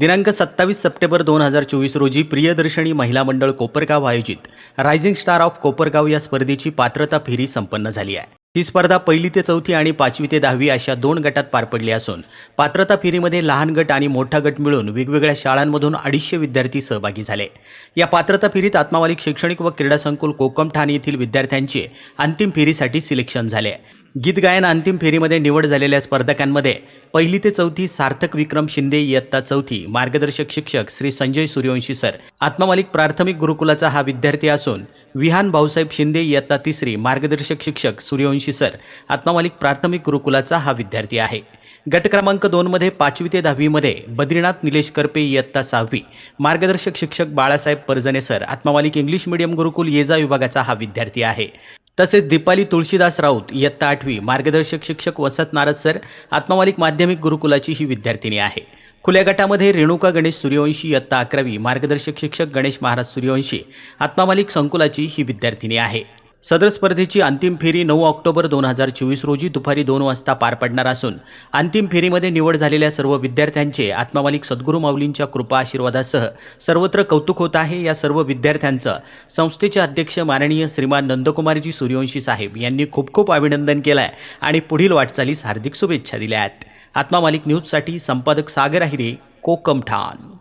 दिनांक सत्तावीस सप्टेंबर दोन हजार चोवीस रोजी प्रियदर्शनी महिला मंडळ कोपरगाव आयोजित रायझिंग स्टार ऑफ कोपरगाव या स्पर्धेची पात्रता फेरी संपन्न झाली आहे. ही स्पर्धा पहिली ते चौथी आणि पाचवी ते दहावी अशा दोन गटात पार पडली असून पात्रता फेरीमध्ये लहान गट आणि मोठा गट मिळून वेगवेगळ्या शाळांमधून अडीचशे विद्यार्थी सहभागी झाले. या पात्रता फेरीत आत्मावालिक शैक्षणिक व क्रीडा संकुल कोकम ठाणे येथील विद्यार्थ्यांचे अंतिम फेरीसाठी सिलेक्शन झाले. गीत गायन अंतिम फेरीमध्ये निवड झालेल्या स्पर्धकांमध्ये पहिली ते चौथी सार्थक विक्रम शिंदे इयत्ता चौथी. मार्गदर्शक शिक्षक श्री संजय सूर्यवंशी सर. आत्मामालिक प्राथमिक गुरुकुलाचा हा विद्यार्थी असून विहान भाऊसाहेब शिंदे इयत्ता तिसरी. मार्गदर्शक शिक्षक सूर्यवंशी सर. आत्मामालिक प्राथमिक गुरुकुलाचा हा विद्यार्थी आहे. गट क्रमांक दोनमध्ये पाचवी ते दहावीमध्ये बद्रीनाथ निलेश करपे इयत्ता सहावी. मार्गदर्शक शिक्षक Balasaheb Parjane sir. Atmamalik English medium Gurukul येजा विभागाचा हा विद्यार्थी आहे. तसेच दीपाली तुळशीदास राऊत इयत्ता आठवी मार्गदर्शक शिक्षक वसंत नारद सर आत्मामालिक माध्यमिक गुरुकुलाची ही विद्यार्थिनी आहे. खुल्या गटामध्ये रेणुका गणेश सूर्यवंशी इयत्ता अकरावी मार्गदर्शक शिक्षक गणेश महाराज सूर्यवंशी आत्मामालिक संकुलाची ही विद्यार्थिनी आहे. सदर स्पर्धेची अंतिम फेरी नऊ ऑक्टोबर दोन हजार चोवीस रोजी दुपारी दोन वाजता पार पडणार असून अंतिम फेरीमध्ये निवड झालेल्या सर्व विद्यार्थ्यांचे आत्मामालिक सद्गुरू माऊलींच्या कृपा आशीर्वादासह सर्वत्र कौतुक होत आहे. या सर्व विद्यार्थ्यांचं संस्थेचे अध्यक्ष माननीय श्रीमान नंदकुमारजी सूर्यवंशी साहेब यांनी खूप खूप अभिनंदन केलं आहे आणि पुढील वाटचालीस हार्दिक शुभेच्छा दिल्या आहेत. आत्मामालिक न्यूजसाठी संपादक सागर आहिरे कोकमठाण.